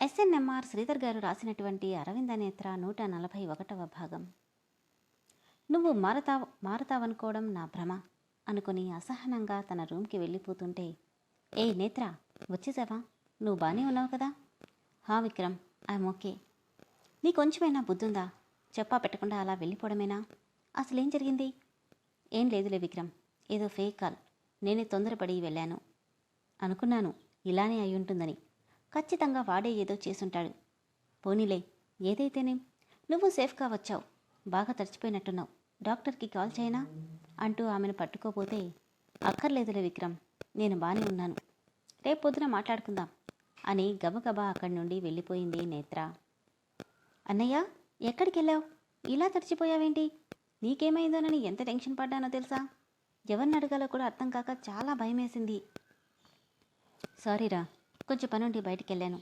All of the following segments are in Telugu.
ఎస్ఎన్ఎంఆర్ శ్రీధర్ గారు రాసినటువంటి అరవింద నేత్ర నూట నలభై ఒకటవ భాగం. నువ్వు మారతా మారతావనుకోవడం నా భ్రమ అనుకుని అసహనంగా తన రూమ్కి వెళ్ళిపోతుంటే ఏ నేత్ర వచ్చేసావా? నువ్వు బాగానే ఉన్నావు కదా? హా విక్రమ్ ఐఎమ్ ఓకే. నీ కొంచెమైనా బుద్ధుందా? చెప్పా పెట్టకుండా అలా వెళ్ళిపోవడమేనా? అసలేం జరిగింది? ఏం లేదులే విక్రమ్ ఏదో ఫేక్ కాల్. నేనే తొందరపడి వెళ్ళాను. అనుకున్నాను ఇలానే అయి ఉంటుందని ఖచ్చితంగా వాడే ఏదో చేసుంటాడు. పోనీలే ఏదైతేనే. నువ్వు సేఫ్గా వచ్చావు. బాగా తడిచిపోయినట్టున్నావు. డాక్టర్కి కాల్ చేయనా? అంటూ ఆమెను పట్టుకోపోతే అక్కర్లేదులే విక్రమ్ నేను బాగానే ఉన్నాను. రేపు పొద్దున మాట్లాడుకుందాం అని గబగబా అక్కడి నుండి వెళ్ళిపోయింది నేత్ర. అన్నయ్య ఎక్కడికి వెళ్ళావు ఇలా తడిచిపోయావేంటి? నీకేమైందోనని ఎంత టెన్షన్ పడ్డానో తెలుసా? ఎవరిని అడగాలో కూడా అర్థం కాక చాలా భయమేసింది. సారీరా కొంచెం పనుండి బయటికి వెళ్ళాను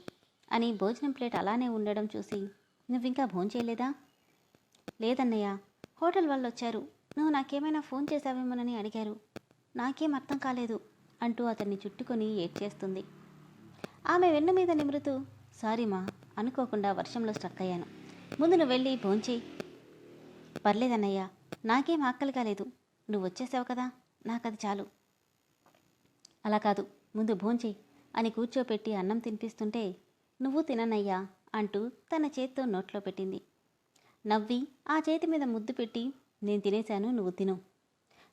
అని భోజనం ప్లేట్ అలానే ఉండడం చూసి నువ్వింకా భోంచేయలేదా లేదన్నయ్య హోటల్ వాళ్ళు వచ్చారు నువ్వు నాకేమైనా ఫోన్ చేశావేమోనని అడిగారు. నాకేం అర్థం కాలేదు అంటూ అతన్ని చుట్టుకొని ఏడ్చేస్తుంది ఆమె వెన్ను మీద నిమురుతూ సారీ మా అనుకోకుండా వర్షంలో స్ట్రక్ అయ్యాను. ముందు నువ్వు వెళ్ళి భోంచేయి పర్లేదన్నయ్య నాకేం ఆకలి కాలేదు. నువ్వు వచ్చేసావు కదా నాకది చాలు. అలా కాదు ముందు భోంచేయి అని కూర్చోపెట్టి అన్నం తినిపిస్తుంటే నువ్వు తిననయ్యా అంటూ తన చేత్తో నోట్లో పెట్టింది. నవ్వి ఆ చేతి మీద ముద్దు పెట్టి నేను తినేశాను నువ్వు తిను.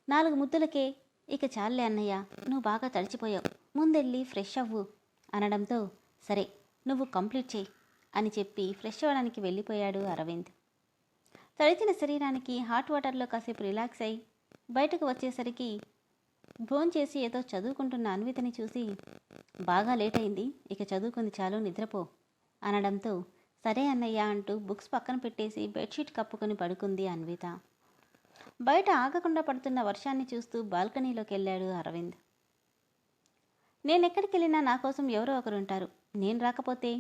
నాలుగు ముద్దులకే ఇక చాలే అన్నయ్య నువ్వు బాగా తడిచిపోయావు. ముందెళ్ళి ఫ్రెష్ అవ్వు అనడంతో సరే నువ్వు కంప్లీట్ చేయి అని చెప్పి ఫ్రెష్ అవ్వడానికి వెళ్ళిపోయాడు అరవింద్. తడిచిన శరీరానికి హాట్ వాటర్లో కాసేపు రిలాక్స్ అయి బయటకు వచ్చేసరికి భోంచేసి ఏదో చదువుకుంటున్న అన్వితని చూసి బాగా లేట్ అయింది ఇక చదువుకుంది చాలు నిద్రపో అనడంతో సరే అన్నయ్య అంటూ బుక్స్ పక్కన పెట్టేసి బెడ్షీట్ కప్పుకొని పడుకుంది అన్విత. బయట ఆగకుండా పడుతున్న వర్షాన్ని చూస్తూ బాల్కనీలోకి వెళ్ళాడు అరవింద్. నేనెక్కడికి వెళ్ళినా నా కోసం ఎవరో ఒకరు ఉంటారు నేను రాకపోతే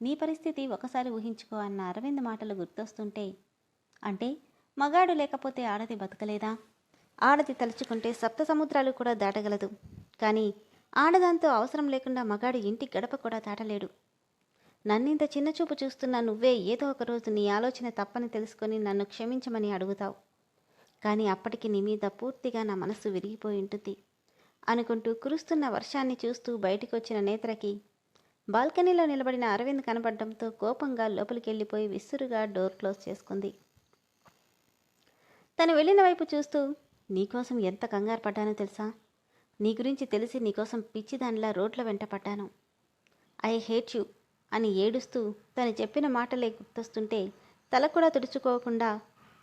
నీ పరిస్థితి ఒకసారి ఊహించుకో అన్న అరవింద్ మాటలు గుర్తొస్తుంటే అంటే మగాడు లేకపోతే ఆడది బతకలేదా? ఆడది తలుచుకుంటే సప్త సముద్రాలు కూడా దాటగలదు. కానీ ఆడదాంతో అవసరం లేకుండా మగాడు ఇంటి గడప కూడా దాటలేడు. నన్నింత చిన్న చూపు చూస్తున్న నువ్వే ఏదో ఒక రోజు నీ ఆలోచన తప్పని తెలుసుకొని నన్ను క్షమించమని అడుగుతావు. కానీ అప్పటికి నీ మీద పూర్తిగా నా మనస్సు విరిగిపోయి ఉంటుంది. అనుకుంటూ కురుస్తున్న వర్షాన్ని చూస్తూ బయటికి వచ్చిన నేత్రకి బాల్కనీలో నిలబడిన అరవింద్ కనపడడంతో కోపంగా లోపలికి వెళ్ళిపోయి విసురుగా డోర్ క్లోజ్ చేసుకుంది. తను వెళ్ళిన వైపు చూస్తూ నీకోసం ఎంత కంగారు పడ్డానో తెలుసా? నీ గురించి తెలిసి నీకోసం పిచ్చిదానిలా రోడ్ల వెంట పడ్డాను. ఐ హేట్ యు అని ఏడుస్తూ తను చెప్పిన మాటలే గుర్తొస్తుంటే తల కూడా తుడుచుకోకుండా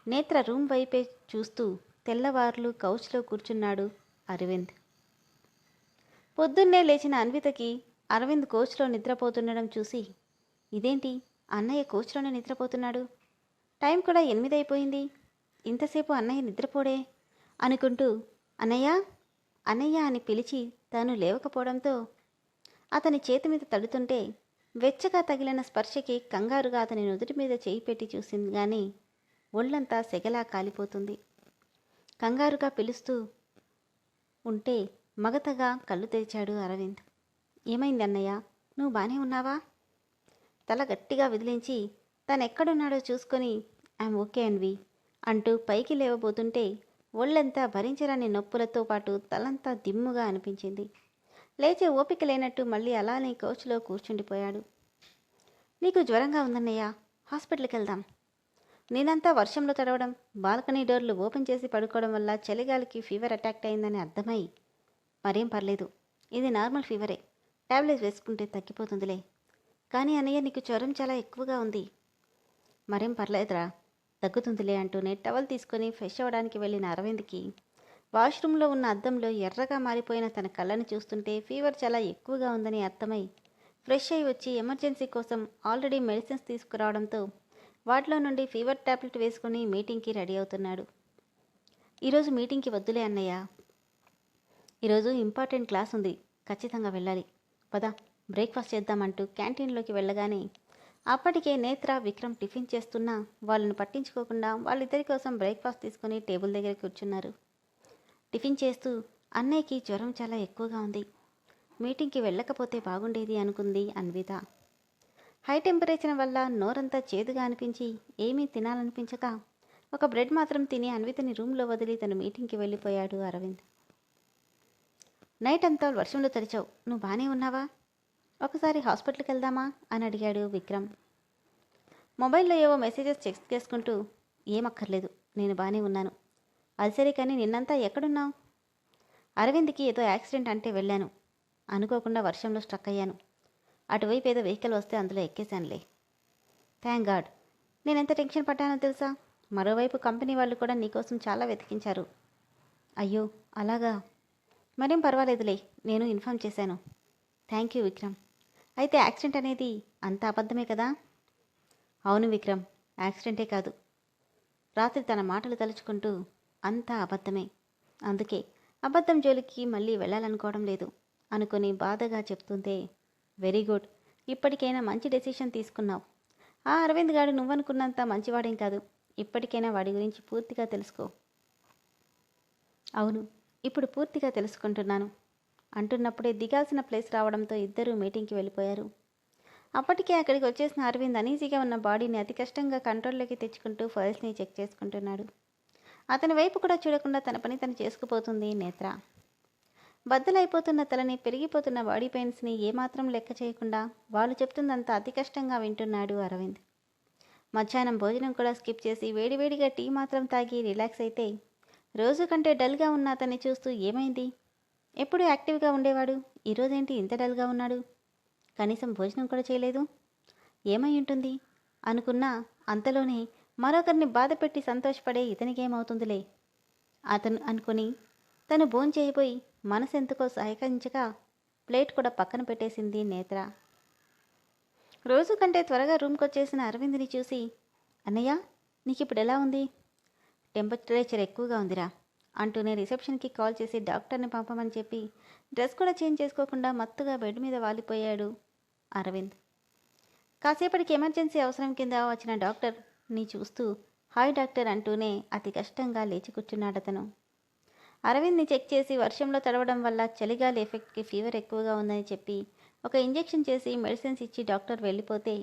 నేత్ర రూమ్ వైపే చూస్తూ తెల్లవార్లు కౌచ్లో కూర్చున్నాడు అరవింద్. పొద్దున్నే లేచిన అన్వితకి అరవింద్ కోచ్లో నిద్రపోతుండడం చూసి ఇదేంటి? అన్నయ్య కోచ్లోనే నిద్రపోతున్నాడు? టైం కూడా ఎనిమిది అయిపోయింది ఇంతసేపు అన్నయ్య నిద్రపోడే అనుకుంటూ అన్నయ్య అన్నయ్య అని పిలిచి తాను లేవకపోవడంతో అతని చేతి మీద తడుతుంటే వెచ్చగా తగిలిన స్పర్శకి కంగారుగా అతని నుదుటి మీద చేయి పెట్టి చూసింది కానీ ఒళ్ళంతా సెగలా కాలిపోతుంది. కంగారుగా పిలుస్తూ ఉంటే మగతగా కళ్ళు తెరిచాడు అరవింద్. ఏమైంది అన్నయ్య నువ్వు బానే ఉన్నావా? తల గట్టిగా విదిలించి తనెక్కడున్నాడో చూసుకొని ఐఎమ్ ఓకే అన్వి అంటూ పైకి లేవబోతుంటే ఒళ్ళంతా భరించరాని నొప్పులతో పాటు తలంతా దిమ్ముగా అనిపించింది. లేచే ఓపిక లేనట్టు మళ్ళీ అలానే కోచ్లో కూర్చుండిపోయాడు. నీకు జ్వరంగా ఉందన్నయ్యా హాస్పిటల్కి వెళ్దాం నేనంతా వర్షంలో తడవడం బాల్కనీ డోర్లు ఓపెన్ చేసి పడుకోవడం వల్ల చలిగాలికి ఫీవర్ అటాక్ అయిందని అర్థమై మరేం పర్లేదు. ఇది నార్మల్ ఫీవరే. టాబ్లెట్స్ వేసుకుంటే తగ్గిపోతుందిలే. కానీ అన్నయ్య నీకు జ్వరం చాలా ఎక్కువగా ఉంది. మరేం పర్లేదురా. తగ్గుతుందిలే అంటూనే టవల్ తీసుకొని ఫ్రెష్ అవ్వడానికి వెళ్ళిన అరవింద్కి. వాష్రూమ్లో ఉన్న అద్దంలో ఎర్రగా మారిపోయిన తన కళ్ళను చూస్తుంటే ఫీవర్ చాలా ఎక్కువగా ఉందని అర్థమై ఫ్రెష్ అయి వచ్చి ఎమర్జెన్సీ కోసం ఆల్రెడీ మెడిసిన్స్ తీసుకురావడంతో వాటిలో నుండి ఫీవర్ టాబ్లెట్ వేసుకుని మీటింగ్కి రెడీ అవుతున్నాడు. ఈరోజు మీటింగ్కి వద్దులే అన్నయ్య. ఈరోజు ఇంపార్టెంట్ క్లాస్ ఉంది. ఖచ్చితంగా వెళ్ళాలి. పద బ్రేక్ఫాస్ట్ చేద్దామంటూ క్యాంటీన్లోకి వెళ్ళగానే అప్పటికే నేత్ర విక్రమ్ టిఫిన్ చేస్తున్నా వాళ్ళని పట్టించుకోకుండా వాళ్ళిద్దరి కోసం బ్రేక్ఫాస్ట్ తీసుకొని టేబుల్ దగ్గర కూర్చున్నారు. టిఫిన్ చేస్తూ అన్నయ్యకి జ్వరం చాలా ఎక్కువగా ఉంది. మీటింగ్కి వెళ్ళకపోతే బాగుండేది అనుకుంది అన్విత. హై టెంపరేచర్ వల్ల నోరంతా చేదుగా అనిపించి ఏమీ తినాలనిపించక ఒక బ్రెడ్ మాత్రం తిని అన్వితని రూమ్లో వదిలి తన మీటింగ్కి వెళ్ళిపోయాడు అరవింద్. నైట్ అంతా వర్షంలో తడిచావు. నువ్వు బాగానే ఉన్నావా? ఒకసారి హాస్పిటల్కి వెళ్దామా? అని అడిగాడు విక్రమ్. మొబైల్లో ఏవో మెసేజెస్ చెక్ చేసుకుంటూ ఏమక్కర్లేదు నేను బాగానే ఉన్నాను. అది సరే కానీ నిన్నంతా ఎక్కడున్నావు? అరవింద్కి ఏదో యాక్సిడెంట్ అంటే వెళ్ళాను. అనుకోకుండా వర్షంలో స్ట్రక్ అయ్యాను. అటువైపు ఏదో వెహికల్ వస్తే అందులో ఎక్కేశానులే. Thank God. నేను ఎంత టెన్షన్ పడ్డానో తెలుసా? మరోవైపు కంపెనీ వాళ్ళు కూడా నీకోసం చాలా వెతికించారు. అయ్యో అలాగా? మరేం పర్వాలేదులే నేను ఇన్ఫామ్ చేశాను. Thank you Vikram. అయితే యాక్సిడెంట్ అనేది అంత అబద్ధమే కదా? అవును విక్రమ్ యాక్సిడెంటే కాదు. రాత్రి తన మాటలు తలుచుకుంటూ అంతా అబద్ధమే. అందుకే అబద్ధం జోలికి మళ్ళీ వెళ్ళాలనుకోవడం లేదు అనుకుని బాధగా చెప్తుంటే వెరీ గుడ్ ఇప్పటికైనా మంచి డెసిషన్ తీసుకున్నావు. ఆ అరవింద్ గాడు నువ్వనుకున్నంత మంచివాడేం కాదు. ఇప్పటికైనా వాడి గురించి పూర్తిగా తెలుసుకో. అవును ఇప్పుడు పూర్తిగా తెలుసుకుంటున్నాను. అంటున్నప్పుడే దిగాల్సిన ప్లేస్ రావడంతో ఇద్దరూ మీటింగ్కి వెళ్ళిపోయారు. అప్పటికే అక్కడికి వచ్చేసిన అరవింద్ అనీజీగా ఉన్న బాడీని అతి కష్టంగా కంట్రోల్లోకి తెచ్చుకుంటూ ఫైల్స్ని చెక్ చేసుకుంటున్నాడు. అతని వైపు కూడా చూడకుండా తన పని తను చేసుకుపోతుంది నేత్ర. బద్దలైపోతున్న తలని పెరిగిపోతున్న బాడీ పెయిన్స్ని ఏమాత్రం లెక్క చేయకుండా వాళ్ళు చెప్తుందంతా అతి కష్టంగా వింటున్నాడు అరవింద్. మధ్యాహ్నం భోజనం కూడా స్కిప్ చేసి వేడివేడిగా టీ మాత్రం తాగి రిలాక్స్ అయితే రోజు కంటే డల్గా ఉన్న అతన్ని చూస్తూ ఏమైంది? ఎప్పుడు యాక్టివ్గా ఉండేవాడు? ఈరోజేంటి ఇంత డల్గా ఉన్నాడు? కనీసం భోజనం కూడా చేయలేదు? ఏమై ఉంటుంది? అనుకున్నా అంతలోనే మరొకరిని బాధపెట్టి సంతోషపడే ఇతనికేమవుతుందిలే? అతను అనుకుని తను భోంచేయిపోయి మనసెందుకో సహకరించక ప్లేట్ కూడా పక్కన పెట్టేసింది నేత్ర. రోజు కంటే త్వరగా రూమ్కి వచ్చేసిన అరవింద్ని చూసి అన్నయ్య నీకు ఇప్పుడు ఎలా ఉంది? టెంపరేచర్ ఎక్కువగా ఉందిరా. అంటూనే రిసెప్షన్కి కాల్ చేసి డాక్టర్ని పంపమని చెప్పి డ్రెస్ కూడా చేంజ్ చేసుకోకుండా మత్తుగా బెడ్ మీద వాలిపోయాడు అరవింద్. కాసేపటికి ఎమర్జెన్సీ అవసరం కింద వచ్చిన డాక్టర్ని చూస్తూ హాయ్ డాక్టర్ అంటూనే అతి కష్టంగా లేచి కూర్చున్నాడు అతను. అరవింద్ని చెక్ చేసి వర్షంలో తడవడం వల్ల చలిగాలి ఎఫెక్ట్కి ఫీవర్ ఎక్కువగా ఉందని చెప్పి ఒక ఇంజెక్షన్ చేసి మెడిసిన్స్ ఇచ్చి డాక్టర్ వెళ్ళిపోతే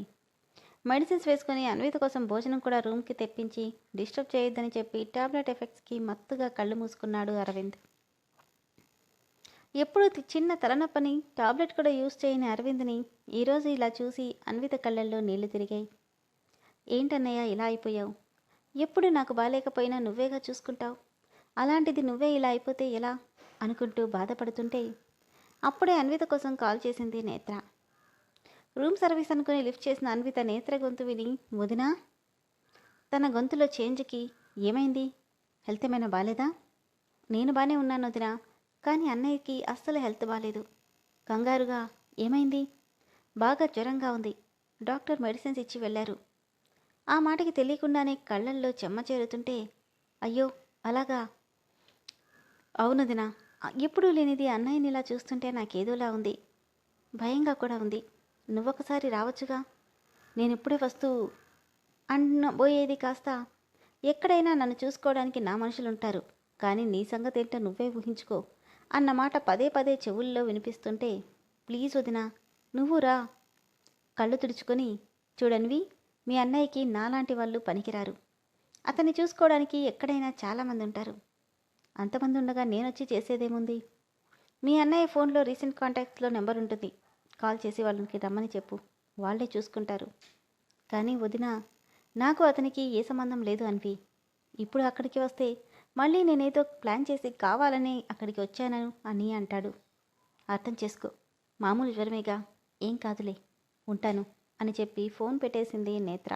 మెడిసిన్స్ వేసుకొని అన్విత కోసం భోజనం కూడా రూమ్కి తెప్పించి డిస్టర్బ్ చేయొద్దని చెప్పి టాబ్లెట్ ఎఫెక్ట్స్కి మత్తుగా కళ్ళు మూసుకున్నాడు అరవింద్. ఎప్పుడు చిన్న తలనొప్పని టాబ్లెట్ కూడా యూజ్ చేయని అరవింద్ని ఈరోజు ఇలా చూసి అన్విత కళ్ళల్లో నీళ్ళు తిరిగాయి. ఏంటన్నయ్య ఇలా అయిపోయావు? ఎప్పుడు నాకు బాగాలేకపోయినా నువ్వేగా చూసుకుంటావు? అలాంటిది నువ్వే ఇలా అయిపోతే ఎలా? అనుకుంటూ బాధపడుతుంటే అప్పుడే అన్విత కోసం కాల్ చేసింది నేత్ర. రూమ్ సర్వీస్ అనుకుని లిఫ్ట్ చేసిన అన్విత నేత్ర గొంతు విని ముదినా తన గొంతులో చేంజ్కి ఏమైంది? హెల్త్ ఏమైనా బాగాలేదా నేను బాగానే ఉన్నాను వదినా కానీ అన్నయ్యకి అస్సలు హెల్త్ బాగాలేదు కంగారుగా ఏమైంది? బాగా జ్వరంగా ఉంది. డాక్టర్ మెడిసిన్స్ ఇచ్చి వెళ్ళారు. ఆ మాటకి తెలియకుండానే కళ్ళల్లో చెమ్మ చేరుతుంటే అయ్యో అలాగా? అవునదినా ఎప్పుడూ లేనిది అన్నయ్యని ఇలా చూస్తుంటే నాకేదోలా ఉంది. భయంగా కూడా ఉంది. నువ్వొకసారి రావచ్చుగా. నేనిప్పుడే వస్తూ అన్న పోయేది కాస్త. ఎక్కడైనా నన్ను చూసుకోవడానికి నా మనుషులుంటారు. కానీ నీ సంగతి ఏంటో నువ్వే ఊహించుకో. అన్న మాట పదే పదే చెవుల్లో వినిపిస్తుంటే ప్లీజ్ వదినా నువ్వు రా. కళ్ళు తుడుచుకొని చూడనివి మీ అన్నయ్యకి నాలాంటి వాళ్ళు పనికిరారు. అతన్ని చూసుకోవడానికి ఎక్కడైనా చాలామంది ఉంటారు అంతమంది ఉండగా నేనొచ్చి చేసేదేముంది? మీ అన్నయ్య ఫోన్లో రీసెంట్ కాంటాక్ట్స్లో నెంబర్ ఉంటుంది కాల్ చేసి వాళ్ళకి రమ్మని చెప్పు. వాళ్ళే చూసుకుంటారు. కానీ వదిన నాకు అతనికి ఏ సంబంధం లేదు అన్వి. ఇప్పుడు అక్కడికి వస్తే మళ్ళీ నేనేదో ప్లాన్ చేసి కావాలని అక్కడికి వచ్చాను అని అంటాడు. అర్థం చేసుకో. మామూలు జ్వరమేగా ఏం కాదులే. ఉంటాను అని చెప్పి ఫోన్ పెట్టేసింది నేత్ర.